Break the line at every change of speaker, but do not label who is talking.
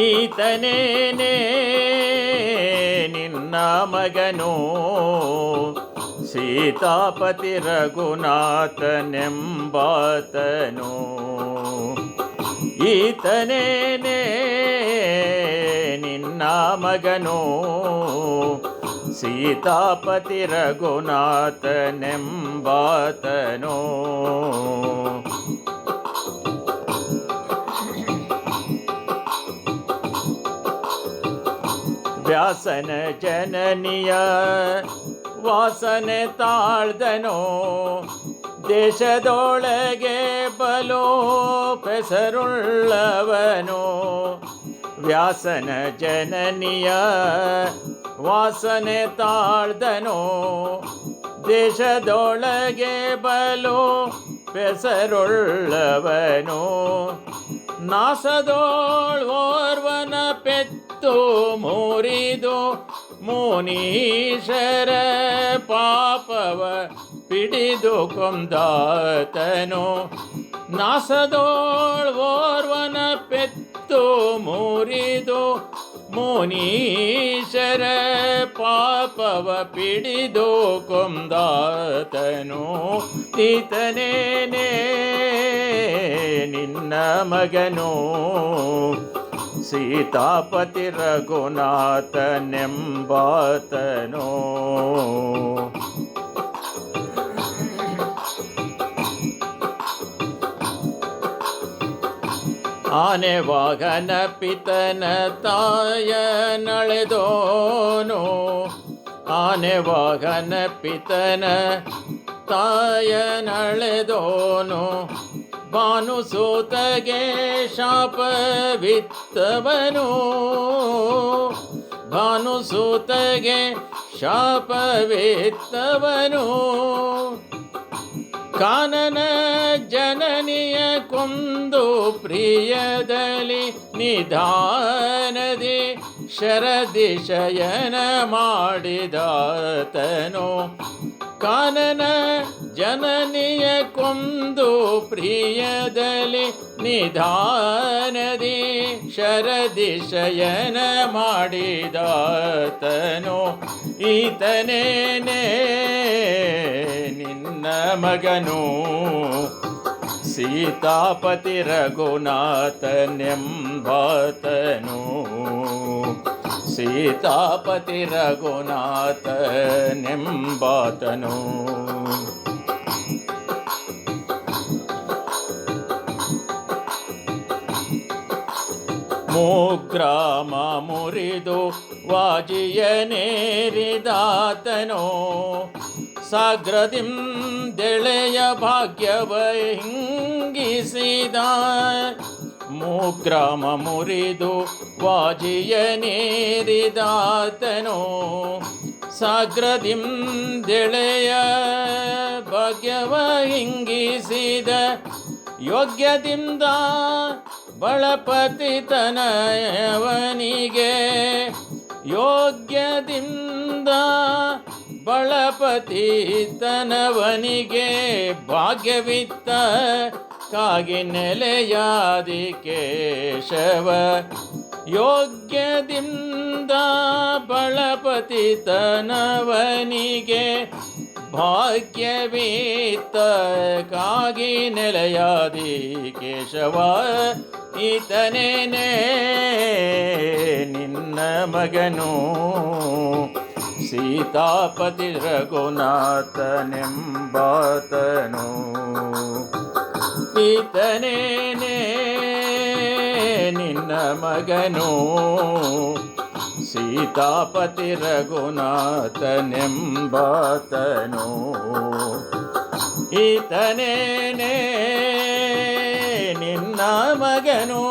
ಈತನೇನೇ ನಿನ್ನ ಮಗನು. ಸೀತಾಪತಿ ರಘುನಾಥನೆಂಬಾತನು. ಈತನೇನೇ ನಿನ್ನ ಮಗನು. ಸೀತಾಪತಿ ರಘುನಾಥನೆಂಬಾತನು. ವ್ಯಾಸನ ಜನನಿಯ ವಾಸನೆ ತಾಳ್ದನೋ? ದೇಶದೊಳಗೆ ಬಲೋ ಪೆಸರುಳ್ಳವನು? ವ್ಯಾಸನ ಜನನಿಯ ವಾಸನೆ ತಾಳ್ದನೋ? ದೇಶದೊಳಗೆ ಬಲೋ ಪೆಸರುಳ್ಳವನು? ನಾಸದೋಳ್ ಓರ್ವನ ಪೆತ್ತು ಮುರಿದು ಮುನೀಶರ ಪಾಪವ ಪಿಡಿದು ಕೊಂದಾತನು. ನಾಸದೋಳ್ ಪೆತ್ತು ಮುರಿದು ಮುನೀಶರ ಪಾಪವ ಪಿಡಿದು ಕೊಂದಾತನು. ಈತನೇನೇ ನಿನ್ನ ಮಗನು ಸೀತಾಪತಿ ರಘುನಾಥನೆಂಬಾತನು ಆನೆ ವಾಹನ ಪಿತನ ತಾಯ ನಳೆದೋನು ಆನೆ ವಾಹನ ಪಿತನ ತಾಯ ನಳೆದೋನು ಭಾನುಸೂತಗೆ ಶಾಪವಿತ್ತವನು ಭಾನುಸೂತಗೆ ಶಾಪವಿತ್ತವನು ಕಾನನ ಜನನಿಯ ಕೊಂದು ಪ್ರಿಯದಲ್ಲಿ ನಿಧಾನದಿ ಶರದಿ ಶಯನ ಮಾಡಿದಾತನು. ಕಾನನ ಜನನಿಯ ಕೊಂದು ಪ್ರಿಯದಲ್ಲಿ ನಿಧಾನದಿ ಶರದಿ ಶಯನ ಮಾಡಿದಾತನು. ಈತನೇನೆ ನಿನ್ನ ಮಗನು. ಸೀತಾಪತಿ ರಘುನಾಥನೆಂಬಾತನು. ಸೀತಾಪತಿ ರಘುನಾಥನೆಂಬಾತನು. ಮೂಗ್ರಾಮ ಮುರಿದು ವಾಜಿಯನೇರಿದಾತನೋ ಸಾಗ್ರದಿಂದೆಳೆಯ ಭಾಗ್ಯವ ಹಿಂಗಿಸಿದ. ಮೂಗ್ರಾಮ ಮುರಿದು ವಾಜಿಯನೇರಿದಾತನೋ ಸಾಗ್ರದಿಂದೆಳೆಯ ಭಾಗ್ಯವ ಹಿಂಗಿಸಿದ. ಯೋಗ್ಯದಿಂದ ಬಳಪತಿತನಯವನಿಗೆ ಯೋಗ್ಯದಿಂದ ಬಳಪತಿತನವನಿಗೆ ಭಾಗ್ಯವಿತ್ತ ಕಾಗಿ ನೆಲೆಯಾದಿ ಕೇಶವ ಯೋಗ್ಯದಿಂದ ಬಳಪತಿತನವನಿಗೆ ಭಾಗ್ಯವೀತ ಕಾಗಿ ನೆಲೆಯಾದಿ ಕೇಶವ ಈತನೇನೇ ನಿನ್ನ ಮಗನು. ಸೀತಾಪತಿ ರಘುನಾಥನೆಂಬಾತನು. ಈತನೇನೆ ನಿನ್ನ ಮಗನು. ಸೀತಾಪತಿ ರಘುನಾಥನೆಂಬಾತನು. ಈತನೇನೇ ನಿನ್ನ ಮಗನು